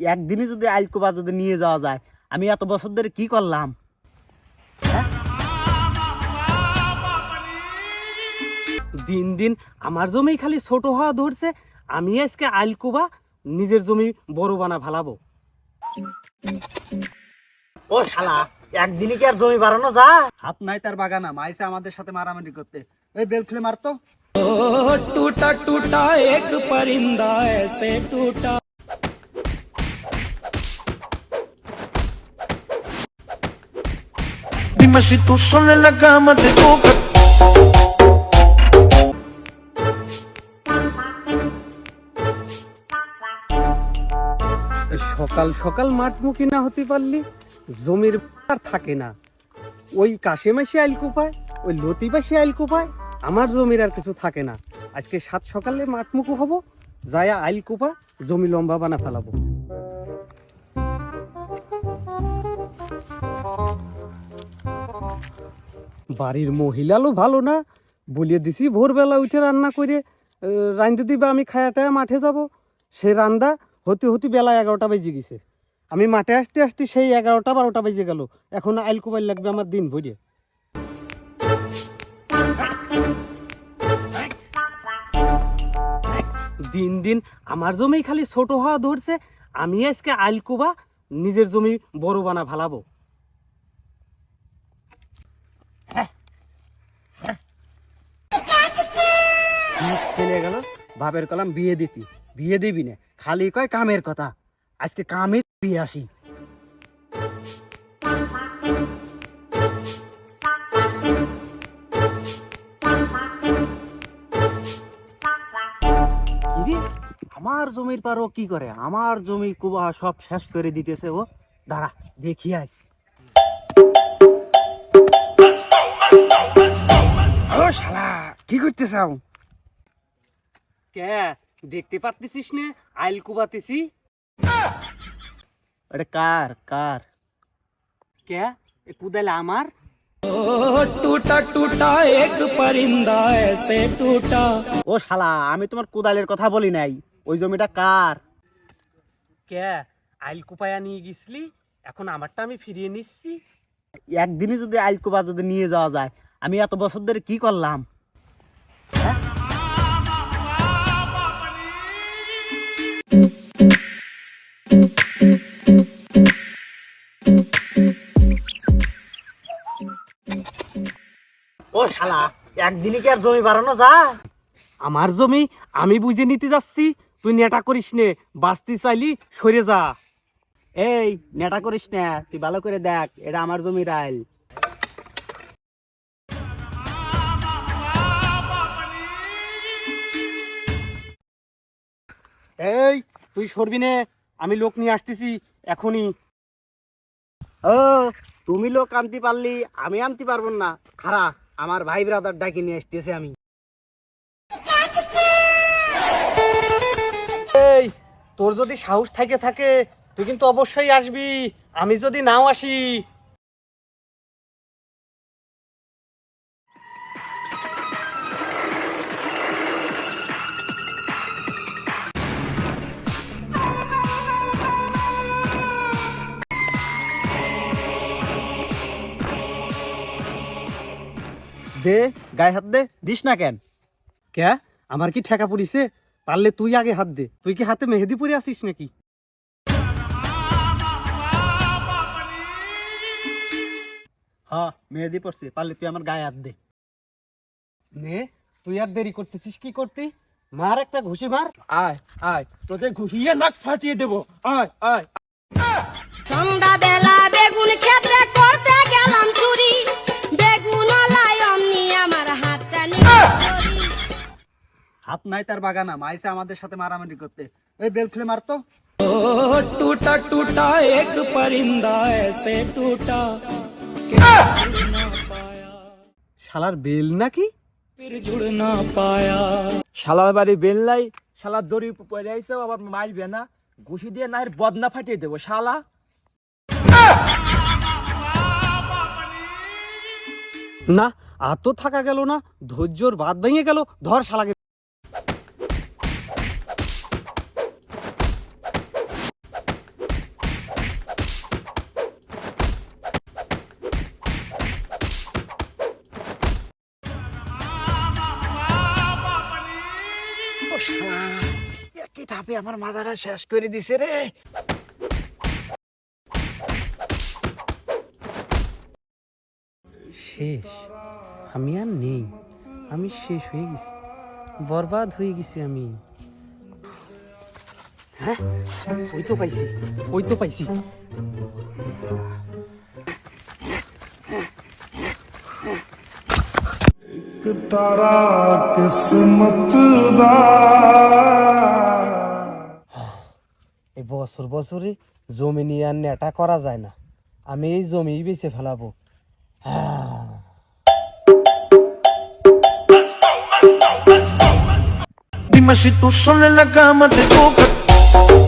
একদিনই যদি আইলকোবা যদি নিয়ে যাওয়া যায়, আমি এত বছর ধরে কি করলাম? দিন দিন আমার জমি খালি ছোট হওয়া ধরছে, আমি আজকে আইলকোবা নিজের জমি বড় বানা ভালাবো ও শালা, একদিনই কি আর জমি বাড়ানো যা হাত নাই তার বাগানা মাইসে আমাদের সাথে মারামারি করতে। ওই বেল খুলে মারতো। টুটা টুটা, এক পরিন্দা এসে টুটা। Dime si tú sola en la cama te toca. সকাল সকাল মাঠমুখী না হতে পারলি, জমির আর থাকে না। ওই কাশে মাসে আইল কোপায়, ওই লতি পাশে আইল কোপায়, আমার জমির আর কিছু থাকে না। আজকে সাত সকালে মাঠমুখু হব, যায়া আইল কোপা, জমি লম্বা বানা ফেলাবো। বাড়ির মহিলালও ভালো না। বলিয়ে দিছি, ভোরবেলা উঠে রান্না করে রাঁধতে দিবা, আমি খায়াটায় মাঠে যাব। সে রান্দা, হতে হতে বেলা এগারোটা বেজে গেছে। আমি মাঠে আসতে আসতে সেই এগারোটা বারোটা বেজে গেল। এখন আইল কোবাইল লাগবে আমার দিন ভরে। দিন দিন আমার জমি খালি ছোট হওয়া ধরছে। আমি আজকে আইলকোবা, নিজের জমি বড় বানা ফেলাবো। ফেলে গেল, বাপের কলাম বিয়ে দিতি। বিয়ে দিবি না, খালি কয় কামের কথা। আজকে কামে বিয়ে আসি। আমার জমির পারো কি করে? আমার জমি কুবা সব শেষ করে দিতেছে ও। দাঁড়া, দেখি আইস ও কি করতে চাও কে? দেখতে পারতেছিস না? আইল কুবাতেছি। কার? কার? কে? এ কুদাইল আমার? টুটা টুটা এক পরিন্দা এসে টুটা। ও শালা আমি তোমার কুদালের কথা বলি নাই। ওই জমিটা কার? কে? আইল কুপায়া নিয়ে গেছিলি? এখন আমারটা আমি ফিরিয়ে নিচ্ছি। একদিনই যদি আইল কুপা যদি নিয়ে যাওয়া যায় আমি এত বছর ধরে কি করলাম? ও শালা একদিনে কি আর জমি বাড়ানো যা আমার জমি আমি বুঝে নিতে যাচ্ছি, তুই নেটা করিস নে, বাঁচতে চাইলি সরে যা। এই, নেটা করিস না, তুই ভালো করে দেখ, এটা আমার জমি রাইল এই, তুই সরবি নে, আমি লোক নিয়ে আসতেছি, এখনই। ও, তুমি লোক আনতে পারলি, আমি আনতে পারব না খারা আমার ভাই ব্রাদার ডাকি নিয়ে আসতেছে আমি। এই, তোর যদি সাহস থাকে থাকে, তুই কিন্তু অবশ্যই আসবি। আমি যদি নাও আসি দে গায়ে হাত দে দিস না কেন? কে আমার কি ঠেকা পড়িছে? পারলে তুই আগে হাত দে। তুই কি হাতে মেহেদি পরে আসিস নাকি? হ্যাঁ মেহেদি পড়ছে পারলে তুই আমার গায়ে হাত দে। নে তুই আর দেরি করতেছিস কি করতি? মার একটা ঘুষি মার। আয় আয়। তোদের ঘুষিয়ে নাক ফাটিয়ে দেবো। আয় আয়। আপনাই তার বাগান আম আইসা আমাদের সাথে মারামারি করতে। ওই বেল খুলে মারতো। টুটা টুটা এক পরিন্দা এসে টুটা। শালার বেল নাকি? শালার বাড়ি বেল নাই শালার দড়ি পরে আইসো আবার মারবে না। ঘুষি দিয়ে নাইর বদনা ফাটিয়ে দেবো শালা। না আত থাকা গেল না ধৈর্যর বাদ ভেঙে গেল ধর শালাকে। তাপে আমার মাথাটা শেষ করে দিছে রে। শেষ? আমি আর নেই। আমি শেষ হয়ে গেছি। বরবাদ হয়ে গেছি আমি। হ্যাঁ? ওই তো পাইছি। ওই তো পাইছি। तारा किस्मत दा। বছর বছরই জমি নিয়ে আর নেটা করা যায় না। আমি এই জমি বেছে ফেলাবো। toca